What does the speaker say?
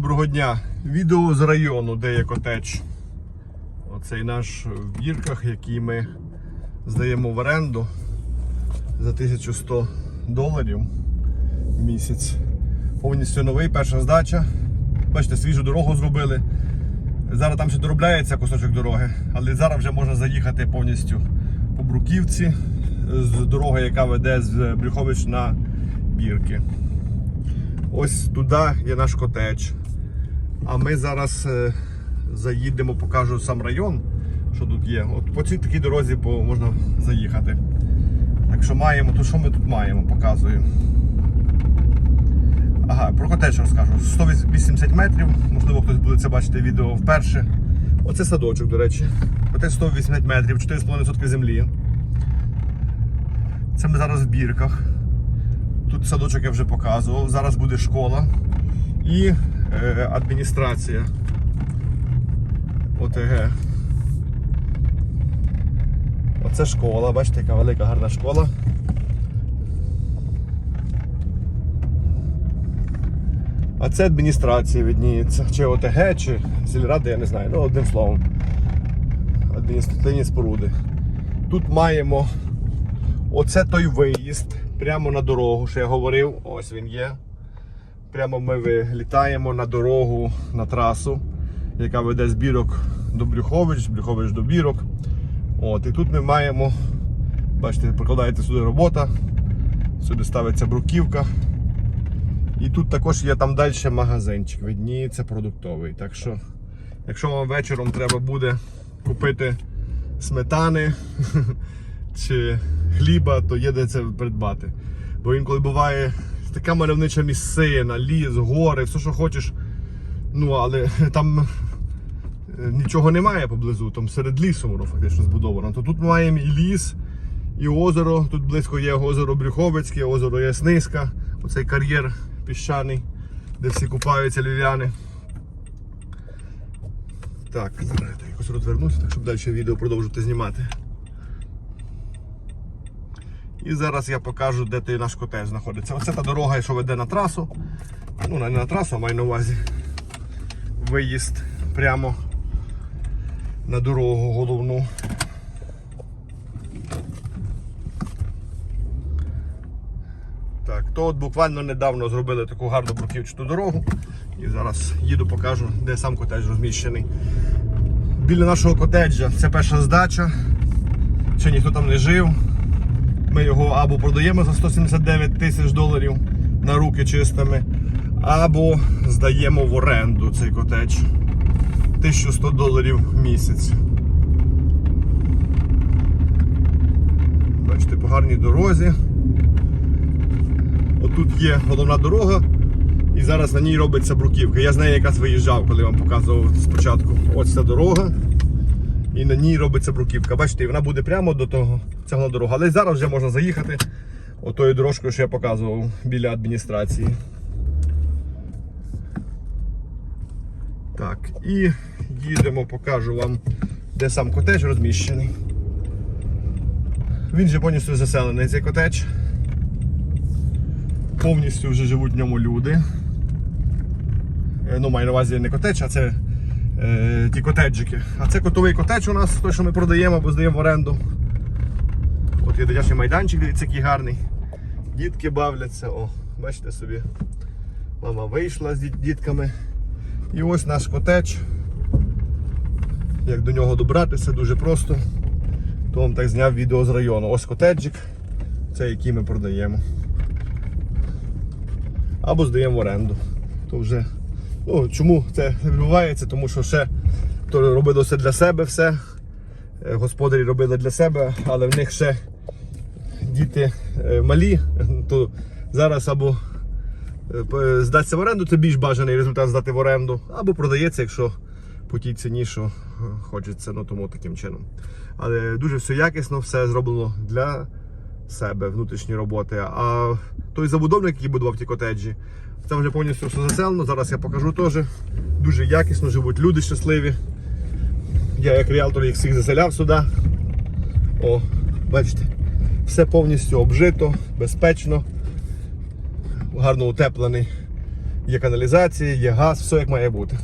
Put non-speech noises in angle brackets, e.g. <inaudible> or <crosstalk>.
Доброго дня. Відео з району, де є котедж. Оцей наш в бірках, який ми здаємо в оренду за 1100 доларів в місяць. Повністю новий, перша здача. Бачите, свіжу дорогу зробили. Зараз там ще доробляється кусочок дороги, але зараз вже можна заїхати повністю по Бруківці з дороги, яка веде з Брюхович на бірки. Ось туди є наш котедж. А ми зараз е, заїдемо, покажу сам район, що тут є. От по цій такій дорозі можна заїхати. Якщо маємо, то що ми тут маємо, показую. Ага, про котедж розкажу. 180 метрів, можливо, хтось буде це бачити відео вперше. Оце садочок, до речі. Котедж 180 метрів, 4,5 сотки землі. Це ми зараз в бірках. Тут садочок я вже показував. Зараз буде школа і адміністрація. ОТГ. Оце школа, бачите, яка велика гарна школа. А це адміністрація відніється. Чи ОТГ, чи сільрада, я не знаю. Ну, одним словом. Адміністративні споруди. Тут маємо оце той виїзд прямо на дорогу, що я говорив. Ось він є. Прямо ми вилітаємо на дорогу, на трасу, яка веде з бірок до Брюхович, Брюхович до бірок. От, і тут ми маємо, бачите, прикладається сюди робота, сюди ставиться бруківка. І тут також є там далі магазинчик, видніється продуктовий. Так що, якщо вам вечором треба буде купити сметани <laughs> чи хліба, то є де це придбати. Бо інколи буває така мальовнича місцина, ліс, гори, все, що хочеш. Ну, але <laughs> там е, нічого немає поблизу, там серед лісу воно фактично збудовано. То тут ми маємо і ліс, і озеро. Тут близько є озеро Брюховицьке, озеро Ясниська, оцей кар'єр піщаний, де всі купаються львів'яни. Так, зараз якось розвернуся, так щоб далі відео продовжити знімати. І зараз я покажу, де той наш котеж знаходиться. Оце та дорога, що веде на трасу. Ну, не на трасу, а маю на увазі. Виїзд прямо на дорогу головну. Так, то от буквально недавно зробили таку гарну бруківчату дорогу. І зараз їду покажу, де сам котедж розміщений. Біля нашого котеджа це перша здача. Ще ніхто там не жив. Ми його або продаємо за 179 тисяч доларів на руки чистими, або здаємо в оренду цей котедж. 1100 доларів в місяць. Бачите, по гарній дорозі. Отут є головна дорога, і зараз на ній робиться бруківка. Я з нею якраз виїжджав, коли вам показував спочатку. Ось ця дорога. І на ній робиться бруківка. Бачите, вона буде прямо до того цього дорога. Але зараз вже можна заїхати отою дорожкою, що я показував біля адміністрації. Так, і їдемо, покажу вам, де сам котедж розміщений. Він же повністю заселений цей котедж. Повністю вже живуть в ньому люди. Е, Ну, маю на увазі не котедж, а це е, ті котеджики. А це котовий котедж у нас, той, що ми продаємо або здаємо в оренду. От є дитячий майданчик, дивіться, який гарний. Дітки бавляться, о, бачите собі. Мама вийшла з дітками. І ось наш котедж. Як до нього добратися, дуже просто. То вам так зняв відео з району. Ось котеджик, це який ми продаємо. Або здаємо в оренду. То вже Ну, чому це відбувається? Тому що ще то робили все для себе все. Е, Господарі робили для себе, але в них ще діти е, малі, то зараз або е, здасться в оренду, це більш бажаний результат здати в оренду, або продається, якщо по тій ціні, що хочеться, ну тому таким чином. Але дуже все якісно, все зроблено для себе, внутрішні роботи. А той забудовник, який будував ті котеджі, там вже повністю все заселено. Зараз я покажу теж. Дуже якісно живуть люди щасливі. Я як реалтор їх всіх заселяв сюди. О, бачите, все повністю обжито, безпечно, гарно утеплений. є каналізація, є газ, все як має бути.